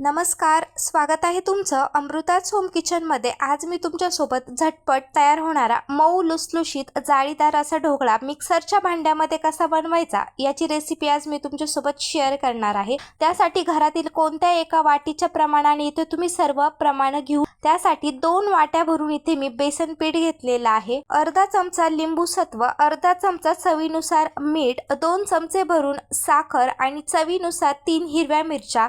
नमस्कार स्वागत आहे तुमचं अमृताच होम किचनमध्ये. आज मी तुमच्यासोबत झटपट तयार होणारा मऊ लुसलुशीत जाळीदार असा ढोकळा मिक्सरच्या भांड्यामध्ये कसा बनवायचा याची रेसिपी आज मी तुमच्यासोबत शेअर करणार आहे. त्यासाठी घरातील कोणत्या एका वाटीच्या प्रमाणाने इथे तुम्ही सर्व प्रमाण घेऊ? त्यासाठी दोन वाट्या भरून इथे मी बेसन पीठ घेतलेलं आहे. अर्धा चमचा लिंबू सत्व अर्धा चमचा चवीनुसार मीठ दोन चमचे भरून साखर आणि चवीनुसार तीन हिरव्या मिरच्या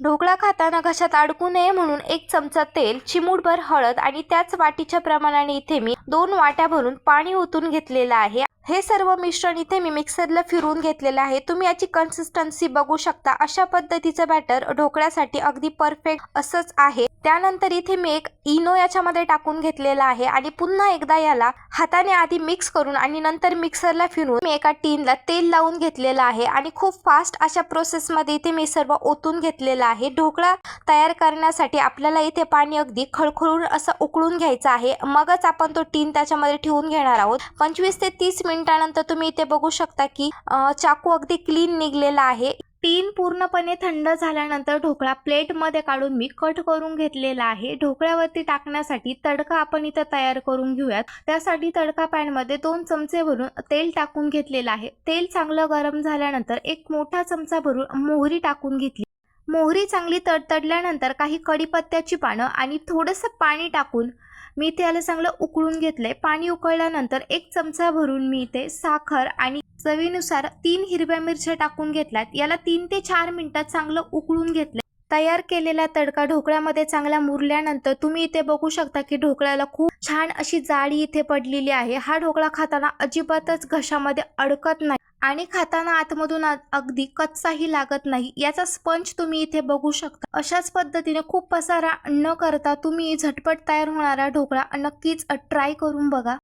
ढोकळा खाताना घशात अडकू नये म्हणून एक चमचा तेल चिमूटभर हळद आणि त्याच वाटीच्या प्रमाणाने इथे मी दोन वाट्या भरून पाणी ओतून घेतलेलं आहे. हे सर्व मिश्रण इथे मी मिक्सरला फिरवून घेतलेलं आहे. तुम्ही याची कन्सिस्टन्सी बघू शकता. अशा पद्धतीचं बॅटर ढोकळ्यासाठी अगदी परफेक्ट असंच आहे. त्यानंतर इथे मी एक इनो याच्यामध्ये टाकून घेतलेला आहे आणि पुन्हा एकदा याला हाताने आधी मिक्स करून आणि नंतर मिक्सरला फिरून मी एका टीनला तेल लावून घेतलेलं आहे आणि खूप फास्ट अशा प्रोसेसमध्ये इथे मी सर्व ओतून घेतलेलं आहे. ढोकळा तयार करण्यासाठी आपल्याला इथे पाणी अगदी खळखळून असं उकळून घ्यायचं आहे. मगच आपण तो टीन त्याच्यामध्ये ठेवून घेणार आहोत. पंचवीस ते तीस मिनिटानंतर तुम्ही इथे बघू शकता की चाकू अगदी क्लीन निघलेला आहे. टीन पूर्णपणे थंड झाल्यानंतर ढोकळा प्लेटमध्ये काढून मी कट करून घेतलेला आहे. ढोकळ्यावरती टाकण्यासाठी तडका आपण इथं तयार करून घेऊयात. त्यासाठी तडका पॅनमध्ये दोन चमचे भरून तेल टाकून घेतलेलं आहे. तेल चांगलं गरम झाल्यानंतर एक मोठा चमचा भरून मोहरी टाकून घेतली मोहरी चांगली तडतडल्यानंतर काही कढीपत्त्याची पानं आणि थोडंसं पाणी टाकून मी त्याला चांगलं उकळून घेतलंय. पाणी उकळल्यानंतर एक चमचा भरून मी इथे साखर आणि चवीनुसार तीन हिरव्या मिरच्या टाकून घेतल्यात. याला तीन ते चार मिनटात चांगलं उकळून घेतलं तयार केलेला तडका ढोकळ्यामध्ये चांगला मुरल्यानंतर तुम्ही इथे बघू शकता की ढोकळ्याला खूप छान अशी जाळी इथे पडलेली आहे. हा ढोकळा खाताना अजिबातच घशामध्ये अडकत नाही आणि खाताना आतमधून अगदी कच्चाही लागत नाही. याचा स्पंज तुम्ही इथे बघू शकता. अशाच पद्धतीने खूप पसारा न करता तुम्ही झटपट तयार होणारा ढोकळा नक्कीच ट्राय करून बघा.